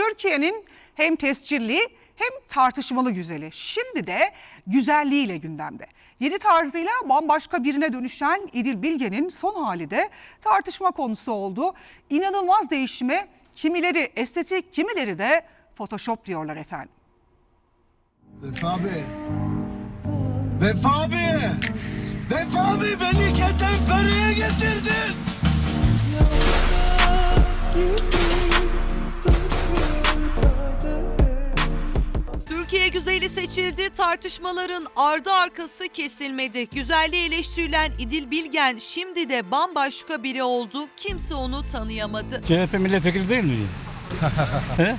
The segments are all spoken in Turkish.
Türkiye'nin hem tescilli hem tartışmalı güzeli. Şimdi de güzelliğiyle gündemde. Yeni tarzıyla bambaşka birine dönüşen İdil Bilge'nin son hali de tartışma konusu oldu. İnanılmaz değişime kimileri estetik, kimileri de Photoshop diyorlar efendim. Vefa abi. Vefa abi. Vefa abi beni ketenpereye getirdin. Güzeli seçildi, tartışmaların ardı arkası kesilmedi. Güzelliği eleştirilen İdil Bilgen şimdi de bambaşka biri oldu. Kimse onu tanıyamadı. CHP milletvekili değil mi?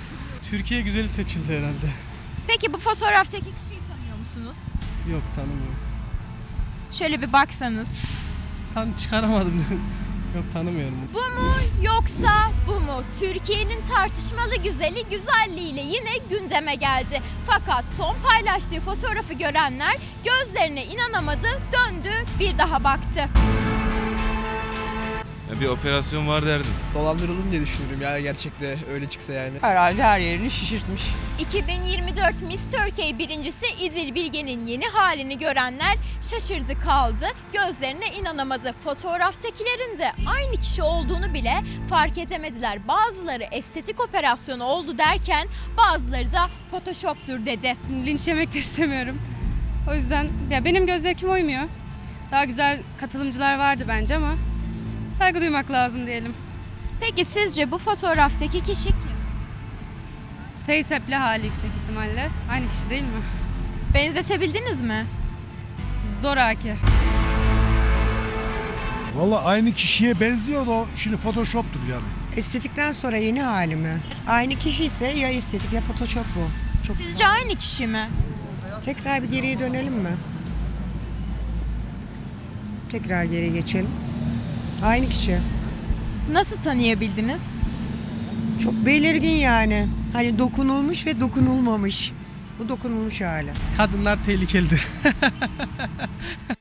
Türkiye güzeli seçildi herhalde. Peki bu fotoğraftaki kişiyi tanıyor musunuz? Yok tanımıyorum. Şöyle bir baksanız. Tan çıkaramadım. Yok tanımıyorum. Bu mu yoksa bu mu? Türkiye'nin tartışmalı güzeli güzelliğiyle yine gündeme geldi. Fakat son paylaştığı fotoğrafı görenler gözlerine inanamadı, döndü bir daha baktı. Ya bir operasyon var derdim. dolandırıldım diye düşünüyorum ya gerçekte öyle çıksa yani. Herhalde her yerini şişirtmiş. 2024 Miss Turkey birincisi İdil Bilge'nin yeni halini görenler şaşırdı kaldı, gözlerine inanamadı. Fotoğraftakilerin de aynı kişi olduğunu bile fark edemediler. Bazıları estetik operasyonu oldu derken bazıları da Photoshop'tur dedi. linç yemek de istemiyorum. O yüzden ya benim göz zevkime uymuyor. Daha güzel katılımcılar vardı bence ama saygı duymak lazım diyelim. Peki sizce bu fotoğraftaki kişi kim? FaceApp'le hali yüksek ihtimalle. Aynı kişi değil mi? Benzetebildiniz mi? Zoraki. Valla aynı kişiye benziyor da o şimdi Photoshop'tur yani. Estetikten sonra yeni hali mi? Aynı kişi ise ya estetik ya Photoshop bu. Çok Sizce aynı kişi mi? Tekrar bir geriye dönelim mi? Tekrar geri geçelim. Aynı kişi. Nasıl tanıyabildiniz? Çok belirgin yani. Hani dokunulmuş ve dokunulmamış. Bu dokunulmuş hali. Kadınlar tehlikelidir.